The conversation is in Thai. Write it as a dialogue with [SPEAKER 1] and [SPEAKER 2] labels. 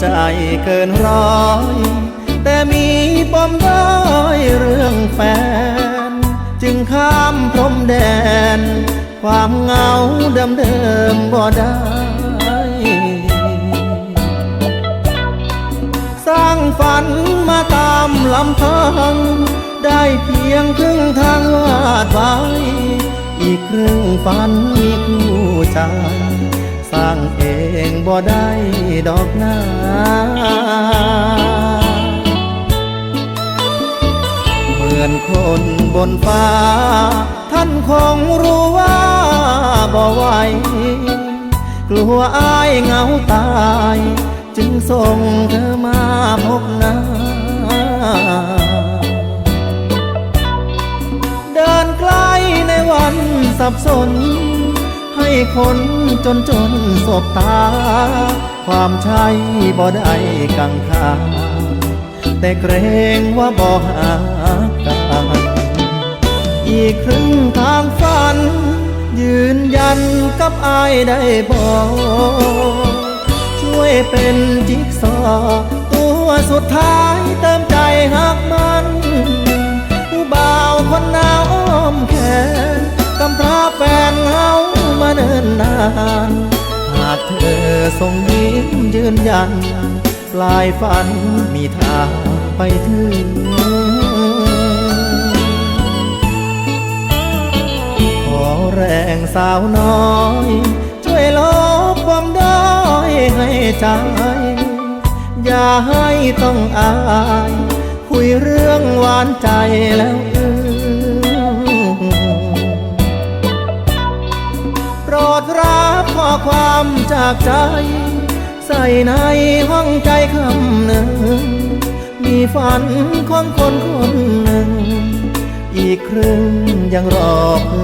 [SPEAKER 1] ใจเกินร้อย แต่มีปมด้อยเรื่องแฟน จึงข้ามพรมแดน ความเหงาเดิมเดิมบ่ได้ สร้างฝันมาตามลำพัง ได้เพียงครึ่งทางวาดไว้ อีกครึ่งฝันมีคู่ใจ สร้างเองบ่ได้ดอกนาเหมือนคนบนฟ้า ท่านคงรู้ว่าบ่ไหวกลัวอายเหงาตาย จึงส่งเธอมาพบหน้าเดินไกลในวันสับสน ให้คนจนจนสบตา ความใช่บ่ได้กังขาแต่เกรงว่าบ่หากันอีกครึ่งทางฝัน ยืนยันกับอายได้บอกช่วยเป็นจิ๊กซอว์ตัวสุดท้ายเติมใจหักมัน เธอส่งยิ้มยืนยัน ปลายฝันมีทางไปถึงขอแรงสาวน้อย ช่วยลบความด้อยให้ใจ อย่าให้ต้องอาย คุยเรื่องหวานใจแล้ว ข้อความจากใจ ใส่ในห้องใจคำหนึ่ง มีฝันของคนคนหนึ่ง อีกครึ่งยังรอเพิ่ง